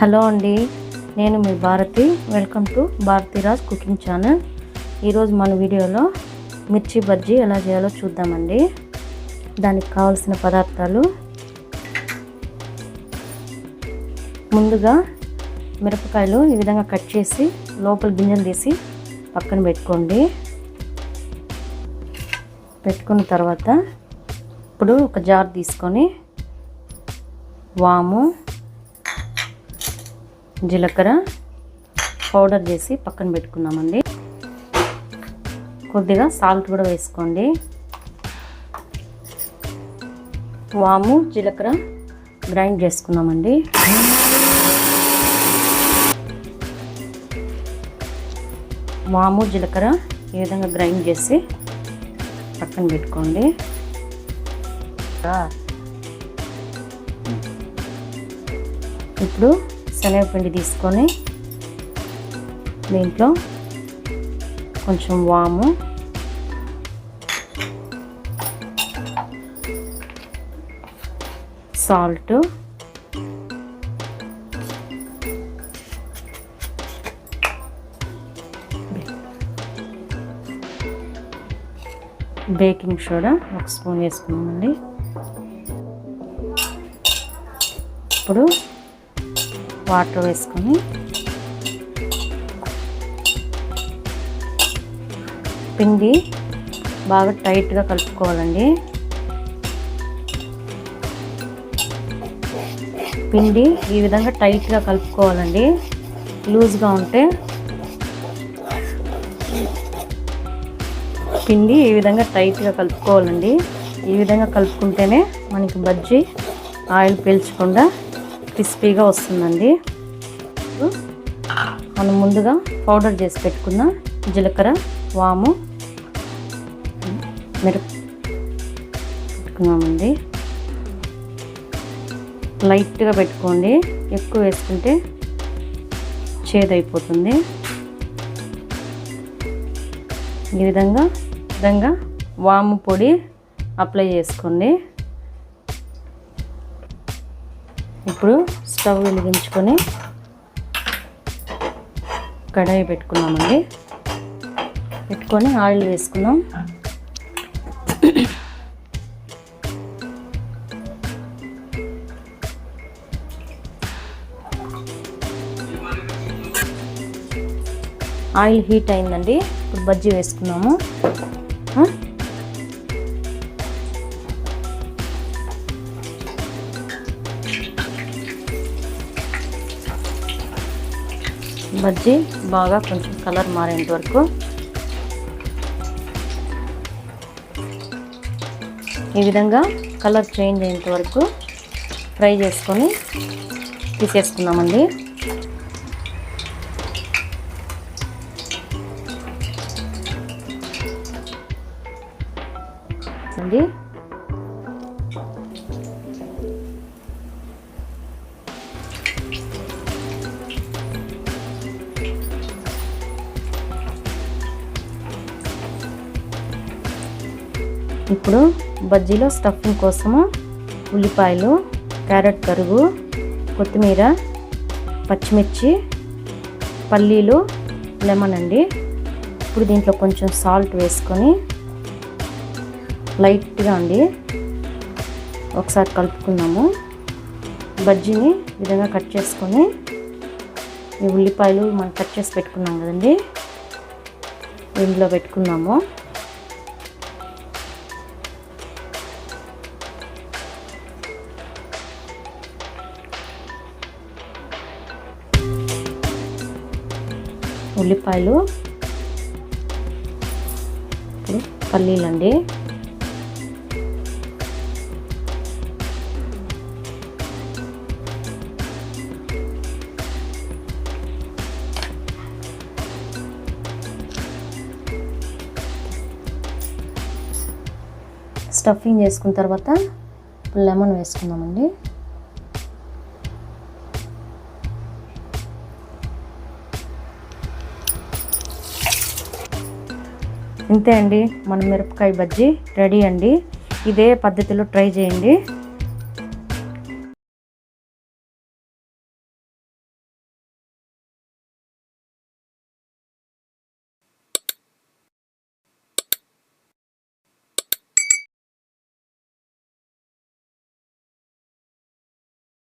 Hello అండి నేను మీ Bharathi. Welcome to Bharathiraj cooking channel. ఈరోజు మన వీడియోలో మిర్చి బజ్జీ ఎలా చేయాలో చూద్దామండి. దానికి కావాల్సిన పదార్థాలు. ముందుగా మిరపకాయలు ఈ విధంగా కట్ చేసి లోపల గింజలు తీసి పక్కన పెట్టుకోండి. పెట్టుకున్న తర్వాత ఇప్పుడు ఒక జార్ తీసుకొని వాము జీలకర్ర పౌడర్ చేసి పక్కన పెట్టుకున్నామండి కొద్దిగా సాల్ట్ కూడా వేసుకోండి. వాము జీలకర్ర గ్రైండ్ చేసుకున్నామండి వాము జీలకర్ర ఈ విధంగా గ్రైండ్ చేసి పక్కన పెట్టుకోండి. ఇప్పుడు శనగపిండి తీసుకొని దీంట్లో కొంచెం వాము. సాల్ట్. బేకింగ్ సోడా ఒక స్పూన్ వేసుకున్నామండి. ఇప్పుడు వాటర్ వేసుకొని పిండి బాగా టైట్గా కలుపుకోవాలండి. పిండి ఈ విధంగా టైట్గా కలుపుకోవాలండి. లూజ్గా ఉంటే పిండి ఈ విధంగా టైట్గా కలుపుకోవాలండి. ఈ విధంగా కలుపుకుంటేనే మనకి బజ్జీ ఆయిల్ పీల్చకుండా క్రిస్పీగా వస్తుందండి. మనం ముందుగా పౌడర్ చేసి పెట్టుకున్న జీలకర్ర వాము మిరప పెట్టుకున్నామండి. లైట్గా పెట్టుకోండి. ఎక్కువ వేసుకుంటే చేదైపోతుంది. ఈ విధంగా విధంగా వాము పొడి అప్లై చేసుకోండి. ఇప్పుడు స్టవ్ వెలిగించుకొని కడాయి పెట్టుకున్నామండి. పెట్టుకొని ఆయిల్ వేసుకున్నాం. ఆయిల్ హీట్ అయిందండి. ఇప్పుడు బజ్జీ వేసుకున్నాము. బజ్జీ బాగా కొంచెం కలర్ మారేంత వరకు. ఈ విధంగా కలర్ చేంజ్ అయ్యేంత వరకు ఫ్రై చేసుకొని తీసేసుకుందామండి. అండి. ఇప్పుడు బజ్జీలో స్టఫింగ్ కోసము ఉల్లిపాయలు క్యారెట్ కరుగు కొత్తిమీర పచ్చిమిర్చి పల్లీలు లెమన్ అండి. ఇప్పుడు దీంట్లో కొంచెం సాల్ట్ వేసుకొని లైట్గా అండి ఒకసారి కలుపుకున్నాము బజ్జీని విధంగా కట్ చేసుకొని ఈ ఉల్లిపాయలు మనం కట్ చేసి పెట్టుకున్నాం కదండి. ఇందులో పెట్టుకున్నాము. ఉల్లిపాయలు. ఇప్పుడు పల్లీలండి. స్టఫింగ్ చేసుకున్న తర్వాత లెమన్ వేసుకుందామండి. ఇంతే అండి. మన మిరపకాయ బజ్జీ రెడీ అండి. ఇదే పద్ధతిలో ట్రై చేయండి.